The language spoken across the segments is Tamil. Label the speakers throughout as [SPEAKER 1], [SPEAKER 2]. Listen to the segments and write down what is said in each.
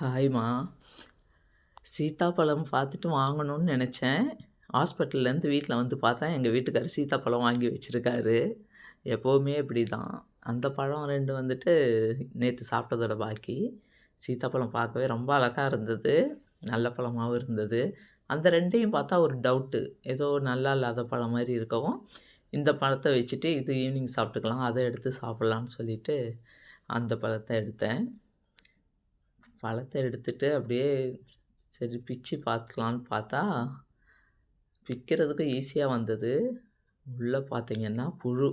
[SPEAKER 1] ஹாய்மா. சீத்தாப்பழம் பார்த்துட்டு வாங்கணும்னு நினச்சேன். ஹாஸ்பிட்டல்லேருந்து வீட்டில் வந்து பார்த்தா எங்கள் வீட்டுக்காரர் சீத்தாப்பழம் வாங்கி வச்சுருக்காரு. எப்போவுமே இப்படி தான் அந்த பழம் ரெண்டு வந்துட்டு நேற்று சாப்பிட்டதோட பாக்கி. சீத்தாப்பழம் பார்க்கவே ரொம்ப அழகாக இருந்தது. நல்ல பழமாகவும் இருந்தது. அந்த ரெண்டையும் பார்த்தா ஒரு டவுட்டு ஏதோ நல்லா இல்லாத பழம் மாதிரி இருக்கவும் இந்த பழத்தை வச்சுட்டு இது ஈவினிங் சாப்பிட்டுக்கலாம் அதை எடுத்து சாப்பிட்லான்னு சொல்லிவிட்டு அந்த பழத்தை எடுத்தேன். பழத்தை எடுத்துகிட்டு அப்படியே சரி பிச்சு பார்த்துக்கலான்னு பார்த்தா பிக்கிறதுக்கு ஈஸியாக வந்தது. உள்ளே பார்த்தீங்கன்னா புழு.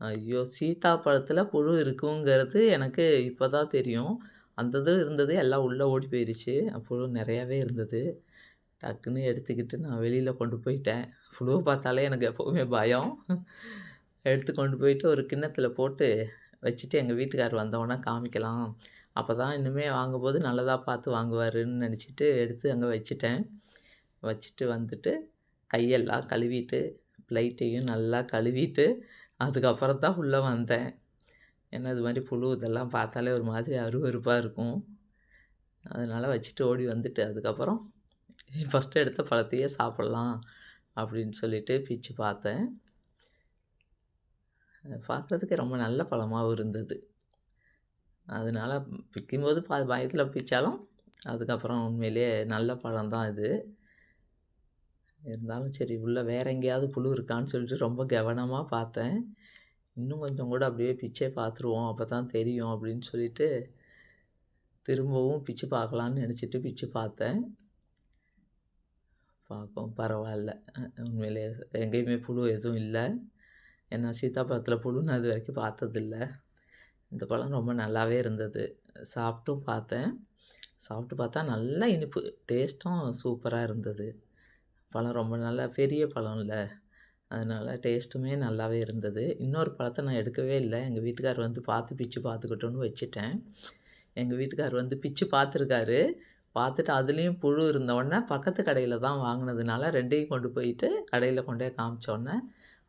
[SPEAKER 1] ஐயோ சீத்தாப்பழத்தில் புழு இருக்குங்கிறது எனக்கு இப்போ தான் தெரியும். அந்த இது இருந்தது எல்லாம் உள்ளே ஓடி போயிடுச்சு புழு நிறையாவே இருந்தது. டக்குன்னு எடுத்துக்கிட்டு நான் வெளியில் கொண்டு போயிட்டேன். புழுவை பார்த்தாலே எனக்கு எப்போவுமே பயம். எடுத்து கொண்டு போயிட்டு ஒரு கிண்ணத்தில் போட்டு வச்சுட்டு எங்கள் வீட்டுக்கார் வந்தவொடனே காமிக்கலாம். அப்போ தான் இனிமே வாங்கும்போது நல்லதாக பார்த்து வாங்குவாருன்னு நினச்சிட்டு எடுத்து அங்கே வச்சுட்டேன். வச்சுட்டு வந்துட்டு கையெல்லாம் கழுவிட்டு ப்ளைட்டையும் நல்லா கழுவிட்டு அதுக்கப்புறம் தான் உள்ளே வந்தேன். ஏன்னா இது மாதிரி புழு இதெல்லாம் பார்த்தாலே ஒரு மாதிரி அருவருப்பாக இருக்கும். அதனால் வச்சுட்டு ஓடி வந்துட்டு அதுக்கப்புறம் ஃபஸ்ட்டு எடுத்த பழத்தையே சாப்பிட்லாம் அப்படின்னு சொல்லிட்டு பிச்சு பார்த்தேன். பார்க்குறதுக்கு ரொம்ப நல்ல பழமாகவும் இருந்தது. அதனால் பிக்கும்போது பா பயத்தில் பிச்சாலும் அதுக்கப்புறம் உண்மையிலேயே நல்ல பழம் தான் இது. இருந்தாலும் சரி உள்ளே வேறு எங்கேயாவது புழு இருக்கான்னு சொல்லிட்டு ரொம்ப கவனமாக பார்த்தேன். இன்னும் கொஞ்சம் கூட அப்படியே பிச்சே பார்த்துருவோம் அப்போ தான் தெரியும் அப்படின்னு சொல்லிட்டு திரும்பவும் பிச்சு பார்க்கலான்னு நினச்சிட்டு பிச்சு பார்த்தேன். பார்ப்போம் பரவாயில்ல. உண்மையிலே எங்கேயுமே புழு எதுவும் இல்லை. ஏன்னா சீத்தாப்பழத்தில் புழு நான் வரைக்கும் பார்த்ததில்ல. இந்த பழம் ரொம்ப நல்லாவே இருந்தது. சாப்பிட்டும் பார்த்தேன். சாப்பிட்டு பார்த்தா நல்லா இனிப்பு டேஸ்ட்டும் சூப்பராக இருந்தது. பழம் ரொம்ப நல்லா பெரிய பழம் இல்லை. அதனால் டேஸ்ட்டுமே நல்லாவே இருந்தது. இன்னொரு பழத்தை நான் எடுக்கவே இல்லை. எங்கள் வீட்டுக்கார் வந்து பார்த்து பிச்சு பார்த்துக்கிட்டோன்னு வச்சுட்டேன். எங்கள் வீட்டுக்கார் வந்து பிச்சு பார்த்துருக்காரு. பார்த்துட்டு அதுலேயும் புழு இருந்தோடனே பக்கத்து கடையில் தான் வாங்கினதுனால ரெண்டையும் கொண்டு போயிட்டு கடையில் கொண்டு போய் காமிச்சோன்னே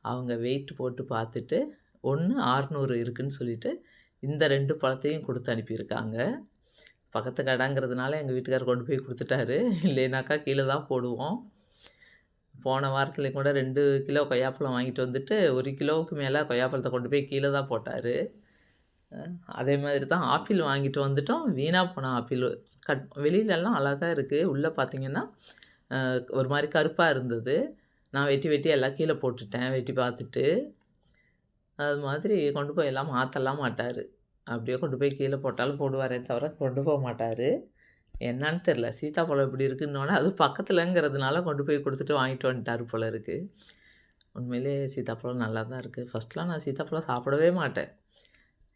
[SPEAKER 1] அவங்க வெயிட் போட்டு பார்த்துட்டு ஒன்று ஆறுநூறு இருக்குதுன்னு சொல்லிட்டு இந்த ரெண்டு பழத்தையும் கொடுத்து அனுப்பியிருக்காங்க. பக்கத்து கடைங்கிறதுனால எங்கள் வீட்டுக்கார் கொண்டு போய் கொடுத்துட்டாரு. இல்லைனாக்கா கீழே தான் போடுவோம். போன வாரத்தில் கூட ரெண்டு கிலோ கொய்யாப்பழம் வாங்கிட்டு வந்துட்டு ஒரு கிலோவுக்கு மேலே கொய்யாப்பழத்தை கொண்டு போய் கீழே தான் போட்டார். அதே மாதிரி தான் ஆப்பிள் வாங்கிட்டு வந்துட்டோம். வீணாக போன ஆப்பிள். கட் வெளியிலலாம் அழகாக இருக்குது உள்ளே பார்த்திங்கன்னா ஒரு மாதிரி கருப்பாக இருந்தது. நான் வெட்டி வெட்டி எல்லாம் கீழே போட்டுட்டேன். வெட்டி பார்த்துட்டு. அது மாதிரி கொண்டு போய் எல்லாம் மாற்றலாம் மாட்டார். அப்படியே கொண்டு போய் கீழே போட்டாலும் போடுவாரே தவிர கொண்டு போக மாட்டார். என்னன்னு தெரில சீத்தாப்பழம் இப்படி இருக்குன்னோடனே அது பக்கத்துலங்கிறதுனால கொண்டு போய் கொடுத்துட்டு வாங்கிட்டு வந்துட்டார் போல இருக்குது உண்மையிலே சீத்தாப்பழம் நல்லா தான் இருக்குது ஃபஸ்ட்லாம் நான் சீத்தாப்பழம் சாப்பிடவே மாட்டேன்.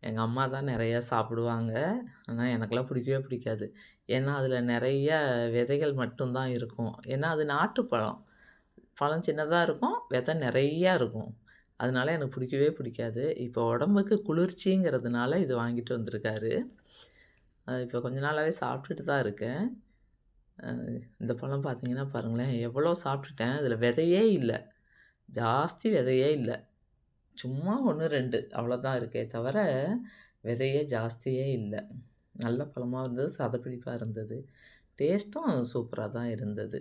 [SPEAKER 1] எங்கள் அம்மா தான் நிறையா சாப்பிடுவாங்க. ஆனால் எனக்கெல்லாம் பிடிக்கவே பிடிக்காது. ஏன்னா அதில் நிறைய விதைகள் மட்டும்தான் இருக்கும். ஏன்னா அது நாட்டுப்பழம். பழம் சின்னதாக இருக்கும் விதை நிறையா இருக்கும். அதனால எனக்கு பிடிக்கவே பிடிக்காது. இப்போ உடம்புக்கு குளிர்ச்சிங்கிறதுனால இது வாங்கிட்டு வந்திருக்காரு. இப்போ கொஞ்ச நாளாகவே சாப்பிட்டுட்டு தான் இருக்கேன். இந்த பழம் பார்த்தீங்கன்னா பாருங்களேன் எவ்வளோ சாப்பிட்டுட்டேன். அதில் விதையே இல்லை. ஜாஸ்தி விதையே இல்லை. சும்மா ஒன்று ரெண்டு அவ்வளோதான் இருக்கே தவிர விதையே ஜாஸ்தியே இல்லை. நல்ல பழமாக இருந்தது சதப்பிடிப்பாக இருந்தது. டேஸ்ட்டும் சூப்பராக தான் இருந்தது.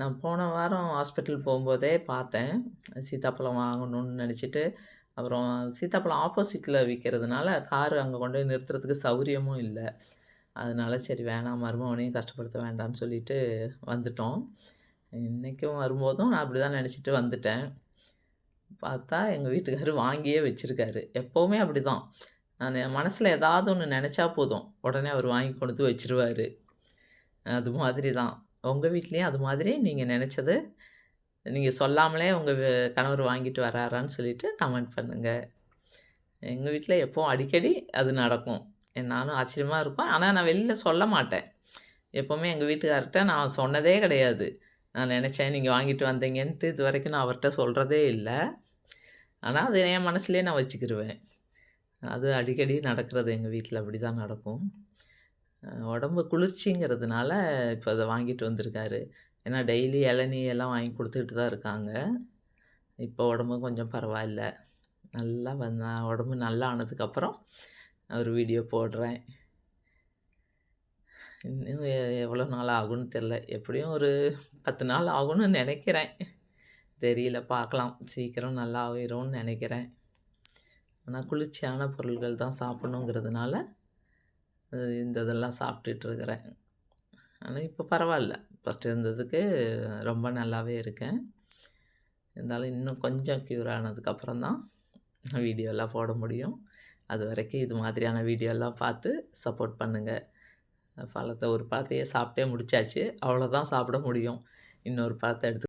[SPEAKER 1] நான் போன வாரம் ஹாஸ்பிட்டல் போகும்போதே பார்த்தேன். சீத்தாப்பழம் வாங்கணும்னு நினச்சிட்டு அப்புறம் சீத்தாப்பழம் ஆப்போசிட்டில் விற்கிறதுனால காரு அங்கே கொண்டு போய் நிறுத்துறதுக்கு சௌரியமும் இல்லை. அதனால சரி வேணாம் மருமகனையும் கஷ்டப்படுத்த வேண்டாம்னு சொல்லிட்டு வந்துட்டோம். இன்றைக்கும் வரும்போதும் நான் அப்படி தான் நினச்சிட்டு வந்துட்டேன். பார்த்தா எங்கள் வீட்டுக்காரர் வாங்கியே வச்சுருக்காரு. எப்போவுமே அப்படி தான் நான் என் மனசில் ஏதாவது ஒன்று நினச்சா போதும். உடனே அவர் வாங்கி கொண்டு வச்சுருவார். அது மாதிரி தான் உங்கள் வீட்லேயும் அது மாதிரி நீங்கள் நினச்சது. நீங்கள் சொல்லாமலே உங்கள் கணவர் வாங்கிட்டு வராரான்னு சொல்லிவிட்டு கமெண்ட் பண்ணுங்கள் எங்கள் வீட்டில் எப்போவும் அடிக்கடி அது நடக்கும். நானும் ஆச்சரியமாக இருக்கும். ஆனால் நான் வெளியில் சொல்ல மாட்டேன். எப்போவுமே எங்கள் வீட்டுக்கார்கிட்ட நான் சொன்னதே கிடையாது. நான் நினச்சேன் நீங்கள் வாங்கிட்டு வந்தீங்கன்ட்டு இது வரைக்கும் நான் அவர்கிட்ட சொல்கிறதே இல்லை. ஆனால் அது என் மனசுலேயே நான் வச்சுக்கிடுவேன் அது அடிக்கடி நடக்கிறது எங்கள் வீட்டில் அப்படி தான் நடக்கும். உடம்பு குளிர்ச்சிங்கிறதுனால இப்போ அதை வாங்கிட்டு வந்திருக்காரு. ஏன்னா டெய்லி இளநீ எல்லாம் வாங்கி கொடுத்துக்கிட்டு தான் இருக்காங்க. இப்போ உடம்பு கொஞ்சம் பரவாயில்ல. நல்லா வந்தா உடம்பு நல்லா ஆனதுக்கப்புறம் ஒரு வீடியோ போடுறேன். இன்னும் எவ்வளோ நாள் ஆகும்னு தெரில. எப்படியும் ஒரு 10 நாள் ஆகும்னு நினைக்கிறேன். தெரியல பார்க்கலாம். சீக்கிரம் நல்லா ஆயிரும்னு நினைக்கிறேன். ஆனால் குளிர்ச்சியான பொருள்கள் தான் சாப்பிடணுங்கிறதுனால, இந்த இதெல்லாம் சாப்பிட்டுட்டு இருக்கிறேன். இப்போ பரவாயில்ல ஃபஸ்ட்டு இருந்ததுக்கு ரொம்ப நல்லாவே இருக்கேன். இருந்தாலும் இன்னும் கொஞ்சம் க்யூர் ஆனதுக்கப்புறம் தான் வீடியோலாம் போட முடியும். அது வரைக்கும் இது மாதிரியான வீடியோலாம் பார்த்து சப்போர்ட் பண்ணுங்கள் பழத்தை ஒரு பழத்தையே சாப்பிட்டே முடிச்சாச்சு. அவ்வளோதான் சாப்பிட முடியும். இன்னொரு பழத்தை எடுத்து